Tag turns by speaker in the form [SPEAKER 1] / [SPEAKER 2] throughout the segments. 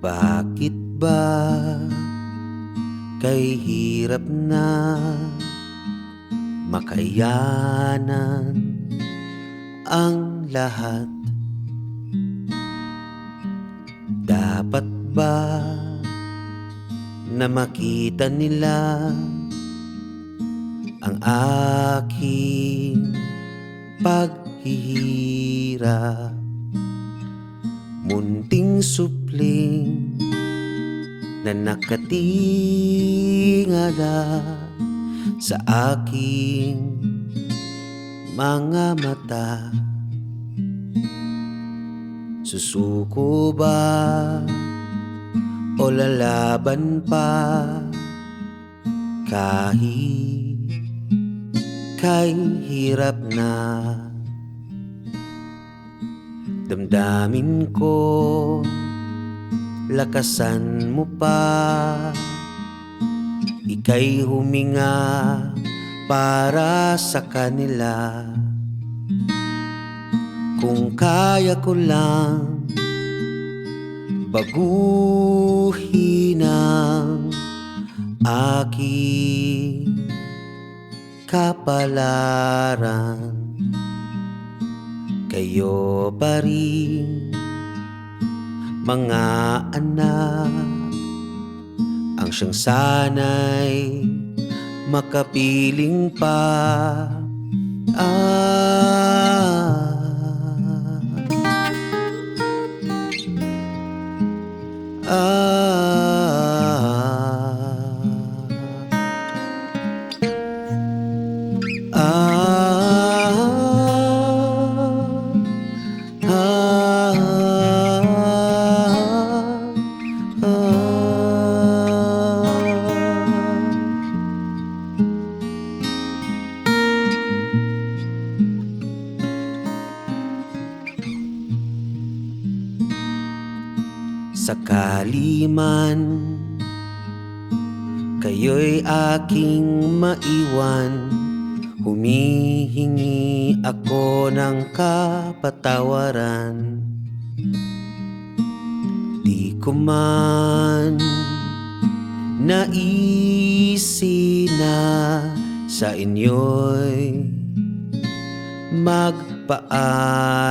[SPEAKER 1] Bakit ba kay hirap na makayanan ang lahat? Dapat ba na makita nila ang aking paghihirap? Munting supling na nakatingala sa aking mga mata. Susuko ba o lalaban pa? Kahit kay hirap na Damdamin ko lakasan mo pa. Ika'y huminga para sa kanila. Kung kaya ko lang Baguhin ang aking kapalaran. Kayo pa rin mga anak Ang siyang sanay makapiling pa ah. Sakali man Kayo'y aking maiwan. Humihingi ako ng kapatawaran. Di ko man naisin na sa inyo'y magpaalam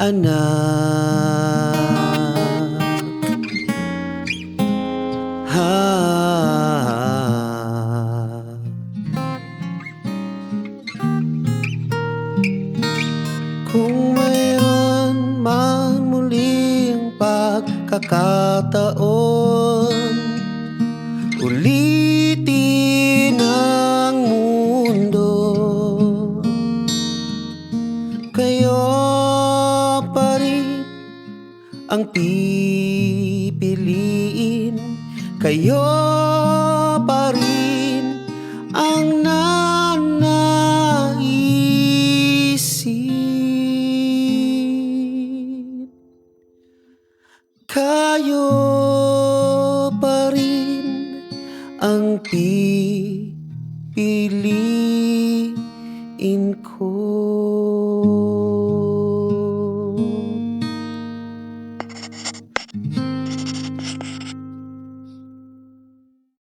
[SPEAKER 1] anak. Ha. Kung mayroon man muling pagkakataon Ulitin ang pipiliin. Kayo pa rin ang nanaisin Kayo pa rin ang pipiliin ko.